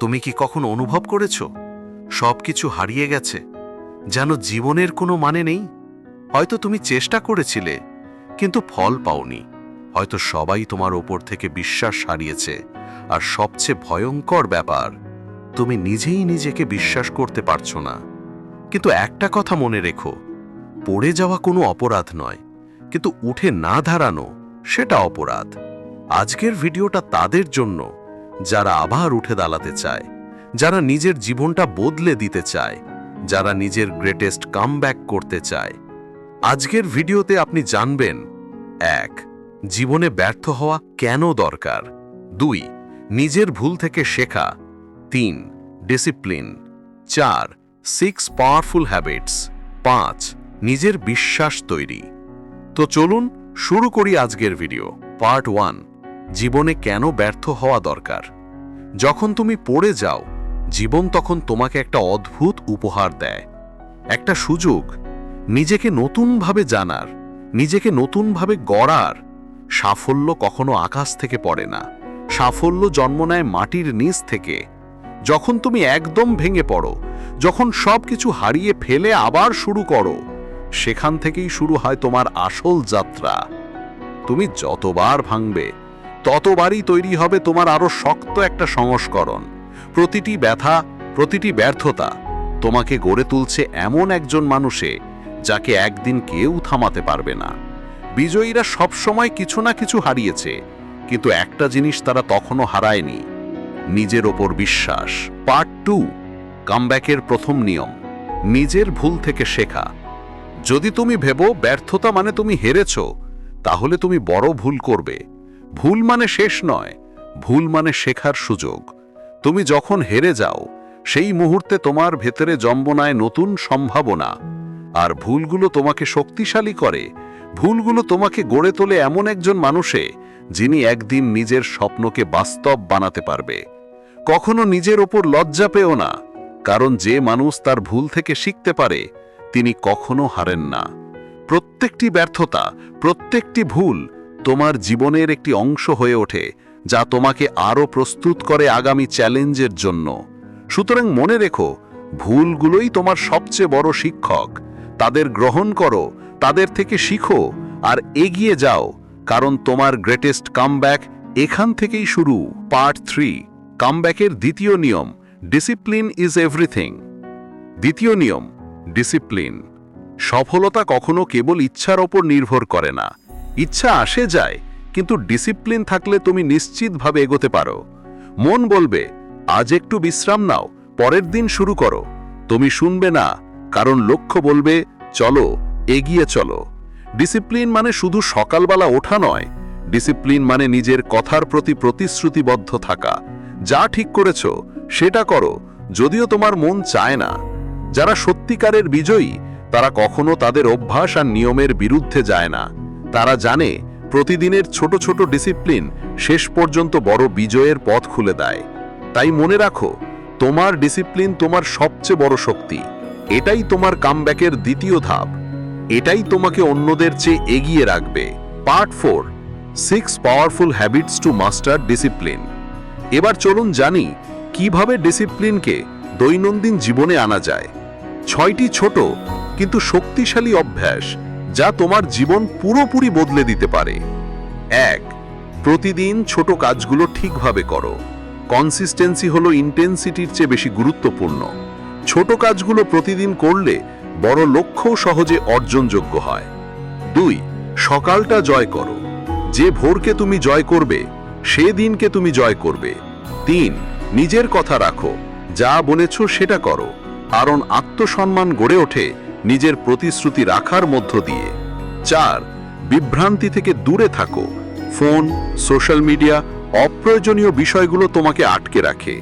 তুমি কি কখনো অনুভব করেছ? সব কিছু হারিয়ে গেছে। যেন জীবনের কোনো মানে নেই। হয়তো তুমি চেষ্টা করেছিলে, কিন্তু ফল পাওনি। হয়তো সবাই তোমার ওপর থেকে বিশ্বাস হারিয়েছে। আর সবচেয়ে ভয়ঙ্কর ব্যাপার, তুমি নিজেই নিজেকে বিশ্বাস করতে পারছ না। কিন্তু একটা কথা মনে রেখো, পড়ে যাওয়া কোনো অপরাধ নয়, কিন্তু উঠে না দাঁড়ানো, সেটা অপরাধ। আজকের ভিডিওটা তাদের জন্য। যারা আবার উঠে দাঁড়াতে চায়, যারা নিজের জীবনটা বদলে দিতে চায়, যারা নিজের গ্রেটেস্ট কামব্যাক করতে চায়। আজকের ভিডিওতে আপনি জানবেন, এক, জীবনে ব্যর্থ হওয়া কেন দরকার? দুই, নিজের ভুল থেকে শেখা। তিন ডিসিপ্লিন চার সিক্স পাওয়ারফুল হ্যাবিটস পাঁচ, নিজের বিশ্বাস তৈরি। তো চলুন শুরু করি আজকের ভিডিও পার্ট ওয়ান জীবনে কেন ব্যর্থ হওয়া দরকার? যখন তুমি পড়ে যাও, জীবন তখন তোমাকে একটা অদ্ভুত উপহার দেয়। একটা সুযোগ, নিজেকে নতুনভাবে জানার, নিজেকে নতুনভাবে গড়ার। সাফল্য কখনো আকাশ থেকে পড়ে না। সাফল্য জন্ম নেয় মাটির নিচ থেকে। যখন তুমি একদম ভেঙে পড়ো, যখন সব কিছু হারিয়ে ফেলে আবার শুরু করো, সেখান থেকেই শুরু হয় তোমার আসল যাত্রা। তুমি যতবার ভাঙবে ততবারই তৈরি হবে তোমার আরও শক্ত একটা সংস্করণ। প্রতিটি ব্যথা, প্রতিটি ব্যর্থতা তোমাকে গড়ে তুলছে এমন একজন মানুষে যাকে একদিন কেউ থামাতে পারবে না। বিজয়ীরা সবসময় কিছু না কিছু হারিয়েছে, কিন্তু একটা জিনিস তারা তখনও হারায়নি, নিজের ওপর বিশ্বাস। পার্ট টু, কামব্যাকের প্রথম নিয়ম, নিজের ভুল থেকে শেখা। যদি তুমি ভেবো ব্যর্থতা মানে তুমি হেরেছ, তাহলে তুমি বড় ভুল করবে। ভুল মানে শেষ নয়, ভুল মানে শেখার সুযোগ। তুমি যখন হেরে যাও, সেই মুহূর্তে তোমার ভেতরে জম্বনায় নতুন সম্ভাবনা। আর ভুলগুলো তোমাকে শক্তিশালী করে, ভুলগুলো তোমাকে গড়ে তোলে এমন একজন মানুষে, যিনি একদিন নিজের স্বপ্নকে বাস্তব বানাতে পারবে। কখনো নিজের ওপর লজ্জা পেও না, কারণ যে মানুষ তার ভুল থেকে শিখতে পারে, তিনি কখনো হারেন না। প্রত্যেকটি ব্যর্থতা, প্রত্যেকটি ভুল তোমার জীবনের একটি অংশ হয়ে ওঠে, যা তোমাকে আরও প্রস্তুত করে আগামী চ্যালেঞ্জের জন্য। সুতরাং মনে রেখো, ভুলগুলোই তোমার সবচেয়ে বড় শিক্ষক। তাদের গ্রহণ করো, তাদের থেকে শিখো, আর এগিয়ে যাও, কারণ তোমার গ্রেটেস্ট কামব্যাক এখান থেকেই শুরু। পার্ট থ্রি কামব্যাকের দ্বিতীয় নিয়ম ডিসিপ্লিন ইজ এভরিথিং দ্বিতীয় নিয়ম ডিসিপ্লিন সফলতা কখনো কেবল ইচ্ছার ওপর নির্ভর করে না। ইচ্ছা আসে যায়, কিন্তু ডিসিপ্লিন থাকলে তুমি নিশ্চিতভাবে এগোতে পারো। মন বলবে, আজ একটু বিশ্রাম নাও, পরের দিন শুরু করো। তুমি শুনবে না, কারণ লক্ষ্য বলবে, চলো, এগিয়ে চলো। ডিসিপ্লিন মানে শুধু সকালবেলা ওঠা নয়, ডিসিপ্লিন মানে নিজের কথার প্রতি প্রতিশ্রুতিবদ্ধ থাকা। যা ঠিক করেছ, সেটা করো, যদিও তোমার মন চায় না। যারা সত্যিকারের বিজয়ী, তারা কখনো তাদের অভ্যাস আর নিয়মের বিরুদ্ধে যায় না। তারা জানে প্রতিদিনের ছোট ছোট ডিসিপ্লিন শেষ পর্যন্ত বড় বিজয়ের পথ খুলে দেয়। তাই মনে রাখো, তোমার ডিসিপ্লিন তোমার সবচেয়ে বড় শক্তি। এটাই তোমার কামব্যাকের দ্বিতীয় ধাপ। এটাই তোমাকে অন্যদের চেয়ে এগিয়ে রাখবে। Part four, six powerful habits to master discipline. এবার চলুন জানি, কীভাবে ডিসিপ্লিনকে দৈনন্দিন জীবনে আনা যায়। ছয়টি ছোট, কিন্তু শক্তিশালী অভ্যাস। যা তোমার জীবন পুরোপুরি বদলে দিতে পারে। এক, প্রতিদিন ছোট কাজগুলো ঠিকভাবে করো। কনসিস্টেন্সি হলো ইন্টেন্সিটির চেয়ে বেশি গুরুত্বপূর্ণ। ছোট কাজগুলো প্রতিদিন করলে বড় লক্ষ্যও সহজে অর্জনযোগ্য হয়। দুই, সকালটা জয় করো। যে ভোরকে তুমি জয় করবে, সে দিনকে তুমি জয় করবে। তিন, নিজের কথা রাখো। যা বলেছ সেটা করো। কারণ আত্মসম্মান গড়ে ওঠে নিজের প্রতিশ্রুতি রাখার মধ্য দিয়ে। চার, বিভ্রান্তি থেকে দূরে থাকো। ফোন, সোশ্যাল মিডিয়া অপ্রয়োজনীয় বিষয়গুলো তোমাকে আটকে রাখে।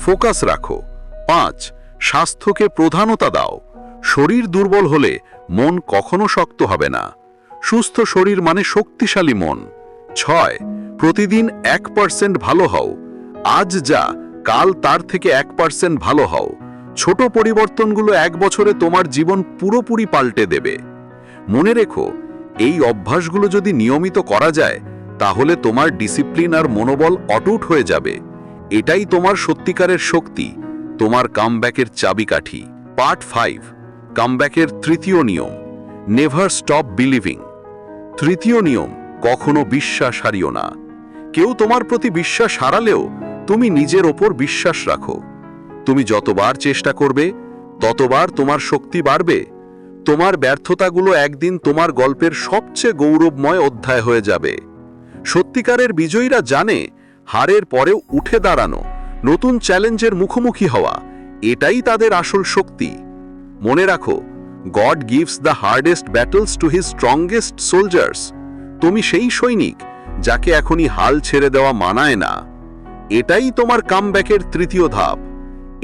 ফোকাস রাখো। পাঁচ, স্বাস্থ্যকে প্রধানতা দাও। শরীর দুর্বল হলে মন কখনো শক্ত হবে না। সুস্থ শরীর মানে শক্তিশালী মন। ছয়, প্রতিদিন এক পার্সেন্ট ভালো হও। আজ যা, কাল তার থেকে এক পার্সেন্ট ভালো হও। ছোট পরিবর্তনগুলো এক বছরে তোমার জীবন পুরোপুরি পাল্টে দেবে। মনে রেখো, এই অভ্যাসগুলো যদি নিয়মিত করা যায়, তাহলে তোমার ডিসিপ্লিন আর মনোবল অটুট হয়ে যাবে। এটাই তোমার সত্যিকারের শক্তি, তোমার কামব্যাকের চাবিকাঠি। পার্ট ফাইভ, কামব্যাকের তৃতীয় নিয়ম, নেভার স্টপ বিলিভিং। তৃতীয় নিয়ম, কখনো বিশ্বাস হারিও না। কেউ তোমার প্রতি বিশ্বাস হারালেও তুমি নিজের ওপর বিশ্বাস রাখো। তুমি যতবার চেষ্টা করবে, ততবার তোমার শক্তি বাড়বে। তোমার ব্যর্থতাগুলো একদিন তোমার গল্পের সবচেয়ে গৌরবময় অধ্যায় হয়ে যাবে। সত্যিকারের বিজয়ীরা জানে, হারের পরেও উঠে দাঁড়ানো, নতুন চ্যালেঞ্জের মুখোমুখি হওয়া, এটাই তাদের আসল শক্তি। মনে রাখো, God gives the hardest battles to his strongest soldiers. তুমি সেই সৈনিক, যাকে এখনই হাল ছেড়ে দেওয়া মানায় না। এটাই তোমার কামব্যাকের তৃতীয় ধাপ।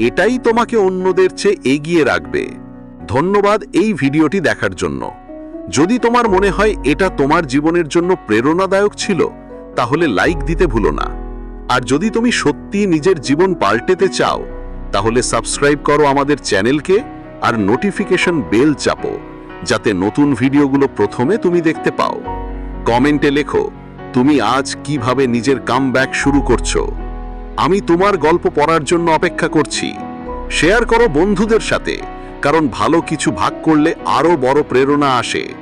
এটাই তোমাকে অন্যদের চেয়ে এগিয়ে রাখবে। ধন্যবাদ এই ভিডিওটি দেখার জন্য। যদি তোমার মনে হয় এটা তোমার জীবনের জন্য প্রেরণাদায়ক ছিল, তাহলে লাইক দিতে ভুলো না। আর যদি তুমি সত্যি নিজের জীবন পাল্টেতে চাও, তাহলে সাবস্ক্রাইব করো আমাদের চ্যানেলকে আর নোটিফিকেশন বেল চাপো, যাতে নতুন ভিডিওগুলো প্রথমে তুমি দেখতে পাও। কমেন্টে লেখো, তুমি আজ কীভাবে নিজের কামব্যাক শুরু করছ? আমি তোমার গল্প পড়ার জন্য অপেক্ষা করছি। শেয়ার করো বন্ধুদের সাথে, কারণ ভালো কিছু ভাগ করলে আরও বড় প্রেরণা আসে।